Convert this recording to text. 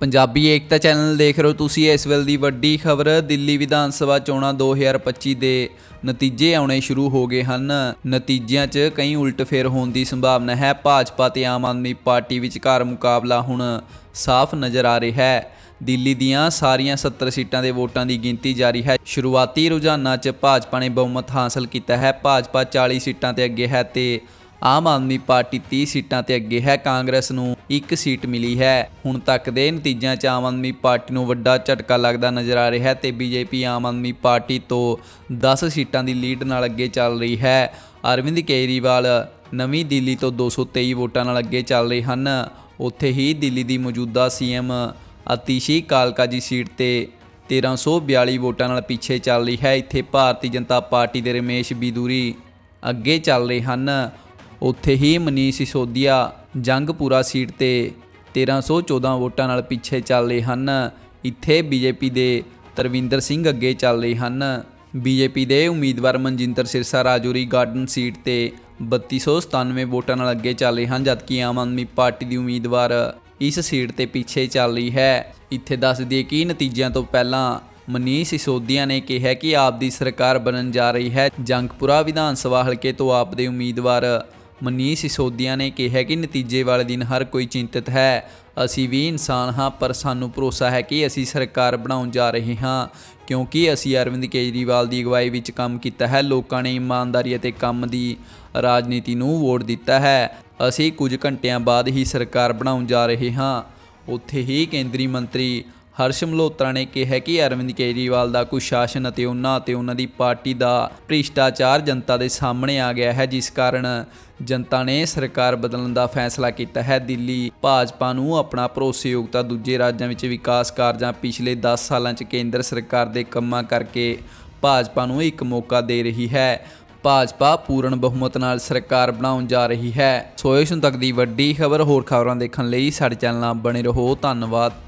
ਪੰਜਾਬੀ ਏਕਤਾ channel ਦੇਖ ਰਹੇ ਹੋ ਤੁਸੀਂ ਇਸ ਵੇਲੇ ਦੀ ਵੱਡੀ ਖਬਰ। ਦਿੱਲੀ ਵਿਧਾਨ ਸਭਾ ਚੋਣਾਂ 2025 ਦੇ ਨਤੀਜੇ ਆਉਣੇ ਸ਼ੁਰੂ ਹੋ ਗਏ ਹਨ। ਨਤੀਜਿਆਂ 'ਚ ਕਈ ਉਲਟਫੇਰ ਹੋਣ ਦੀ ਸੰਭਾਵਨਾ ਹੈ। ਭਾਜਪਾ ਤੇ ਆਮ ਆਦਮੀ ਪਾਰਟੀ ਵਿਚਕਾਰ ਮੁਕਾਬਲਾ ਹੁਣ ਸਾਫ਼ ਨਜ਼ਰ ਆ ਰਿਹਾ ਹੈ। ਦਿੱਲੀ ਦੀਆਂ ਸਾਰੀਆਂ 70 ਸੀਟਾਂ ਦੇ ਵੋਟਾਂ ਦੀ ਗਿਣਤੀ ਜਾਰੀ ਹੈ। ਸ਼ੁਰੂਆਤੀ ਰੁਝਾਨਾਂ 'ਚ ਭਾਜਪਾ ਨੇ ਬਹੁਮਤ ਹਾਸਲ ਕੀਤਾ ਹੈ। ਭਾਜਪਾ 40 ਸੀਟਾਂ ਤੇ ਅੱਗੇ ਹੈ ਤੇ ਆਮ ਆਦਮੀ ਪਾਰਟੀ 30 ਸੀਟਾਂ ਤੇ ਅੱਗੇ ਹੈ, ਕਾਂਗਰਸ ਨੂੰ ਇੱਕ ਸੀਟ ਮਿਲੀ ਹੈ। ਹੁਣ ਤੱਕ ਦੇ ਨਤੀਜਿਆਂ 'ਚ ਆਮ ਆਦਮੀ ਪਾਰਟੀ ਨੂੰ ਵੱਡਾ ਝਟਕਾ ਲੱਗਦਾ ਨਜ਼ਰ ਆ ਰਿਹਾ ਹੈ ਤੇ ਬੀਜੇਪੀ ਆਮ ਆਦਮੀ ਪਾਰਟੀ ਤੋਂ 10 ਸੀਟਾਂ ਦੀ ਲੀਡ ਨਾਲ ਅੱਗੇ ਚੱਲ ਰਹੀ ਹੈ। ਅਰਵਿੰਦ ਕੇਜਰੀਵਾਲ ਨਵੀਂ ਦਿੱਲੀ ਤੋਂ 223 ਵੋਟਾਂ ਨਾਲ ਅੱਗੇ ਚੱਲ ਰਹੇ ਹਨ। ਉੱਥੇ ਹੀ ਦਿੱਲੀ ਦੀ ਮੌਜੂਦਾ ਸੀਐਮ ਅਤੀਸ਼ੀ ਕਾਲਕਾ ਜੀ ਸੀਟ ਤੇ 1342 ਵੋਟਾਂ ਨਾਲ ਪਿੱਛੇ ਚੱਲ ਰਹੀ ਹੈ। ਇੱਥੇ ਭਾਰਤੀ ਜਨਤਾ ਪਾਰਟੀ ਦੇ ਰਮੇਸ਼ ਬੀਦੂਰੀ ਅੱਗੇ ਚੱਲ ਰਹੇ ਹਨ। ਉੱਥੇ ਹੀ ਮਨੀਸ਼ ਸਿਸੋਦੀਆ ਜੰਗਪੁਰਾ ਸੀਟ ਤੇ 1314 ਵੋਟਾਂ ਨਾਲ ਪਿੱਛੇ ਚੱਲ ਰਹੇ ਹਨ। ਇੱਥੇ ਬੀਜੇਪੀ ਦੇ ਤਰਵਿੰਦਰ ਸਿੰਘ ਅੱਗੇ ਚੱਲ ਰਹੇ ਹਨ। ਬੀਜੇਪੀ ਦੇ ਉਮੀਦਵਾਰ ਮਨਜਿੰਦਰ ਸਿਰਸਾ ਰਾਜੌਰੀ ਗਾਰਡਨ ਸੀਟ ਤੇ 3297 ਵੋਟਾਂ ਨਾਲ ਅੱਗੇ ਚੱਲ ਰਹੇ ਹਨ, ਜਦਕਿ ਆਮ ਆਦਮੀ ਪਾਰਟੀ ਦੀ ਉਮੀਦਵਾਰ ਇਸ ਸੀਟ ਤੇ ਪਿੱਛੇ ਚੱਲ ਰਹੀ ਹੈ। ਇੱਥੇ ਦੱਸ ਦਈਏ ਕਿ ਨਤੀਜਿਆਂ ਤੋਂ ਪਹਿਲਾਂ ਮਨੀਸ਼ ਸਿਸੋਦੀਆ ਨੇ ਕਿਹਾ ਕਿ ਆਪ ਦੀ ਸਰਕਾਰ ਬਣਨ ਜਾ ਰਹੀ ਹੈ। ਜੰਗਪੁਰਾ ਵਿਧਾਨ ਸਭਾ ਹਲਕੇ ਤੋਂ ਆਪ ਦੇ ਉਮੀਦਵਾਰ ਮਨੀਸ਼ ਸਿਸੋਦੀਆ ਨੇ ਕਿਹਾ ਕਿ ਨਤੀਜੇ ਵਾਲੇ ਦਿਨ ਹਰ ਕੋਈ ਚਿੰਤਤ ਹੈ। ਅਸੀਂ ਵੀ ਇਨਸਾਨ ਹਾਂ, ਪਰ ਸਾਨੂੰ ਭਰੋਸਾ ਹੈ ਕਿ ਅਸੀਂ ਸਰਕਾਰ ਬਣਾਉਣ ਜਾ ਰਹੇ ਹਾਂ, ਕਿਉਂਕਿ ਅਸੀਂ ਅਰਵਿੰਦ ਕੇਜਰੀਵਾਲ ਦੀ ਅਗਵਾਈ ਵਿੱਚ ਕੰਮ ਕੀਤਾ ਹੈ। ਲੋਕਾਂ ਨੇ ਇਮਾਨਦਾਰੀ ਅਤੇ ਕੰਮ ਦੀ ਰਾਜਨੀਤੀ ਨੂੰ ਵੋਟ ਦਿੱਤਾ ਹੈ। ਅਸੀਂ ਕੁਝ ਘੰਟਿਆਂ ਬਾਅਦ ਹੀ ਸਰਕਾਰ ਬਣਾਉਣ ਜਾ ਰਹੇ ਹਾਂ। ਉੱਥੇ ਹੀ ਕੇਂਦਰੀ ਮੰਤਰੀ ਹਰਸ਼ ਮਲਹੋਤਰਾ ਨੇ ਕਿਹਾ ਕਿ ਅਰਵਿੰਦ ਕੇਜਰੀਵਾਲ ਦਾ ਕੁਸ਼ਾਸਨ ਅਤੇ ਉਹਨਾਂ ਅਤੇ ਉਹਨਾਂ ਦੀ ਪਾਰਟੀ ਦਾ ਭ੍ਰਿਸ਼ਟਾਚਾਰ ਜਨਤਾ ਦੇ ਸਾਹਮਣੇ ਆ ਗਿਆ ਹੈ, ਜਿਸ ਕਾਰਨ ਜਨਤਾ ਨੇ ਸਰਕਾਰ ਬਦਲਣ ਦਾ ਫੈਸਲਾ ਕੀਤਾ ਹੈ। ਦਿੱਲੀ ਭਾਜਪਾ ਨੂੰ ਆਪਣਾ ਭਰੋਸੇਯੋਗਤਾ ਦੂਜੇ ਰਾਜਾਂ ਵਿੱਚ ਵਿਕਾਸ ਕਾਰਜਾਂ ਪਿਛਲੇ 10 ਸਾਲਾਂ 'ਚ ਕੇਂਦਰ ਸਰਕਾਰ ਦੇ ਕੰਮਾਂ ਕਰਕੇ ਭਾਜਪਾ ਨੂੰ ਇੱਕ ਮੌਕਾ ਦੇ ਰਹੀ ਹੈ। ਭਾਜਪਾ ਪੂਰਨ ਬਹੁਮਤ ਨਾਲ ਸਰਕਾਰ ਬਣਾਉਣ ਜਾ ਰਹੀ ਹੈ। ਸੋਏ ਹੁਣ ਤੱਕ ਦੀ ਵੱਡੀ ਖਬਰ, ਹੋਰ ਖਬਰਾਂ ਦੇਖਣ ਲਈ ਸਾਡੇ ਚੈਨਲ ਨਾਲ ਬਣੇ ਰਹੋ। ਧੰਨਵਾਦ।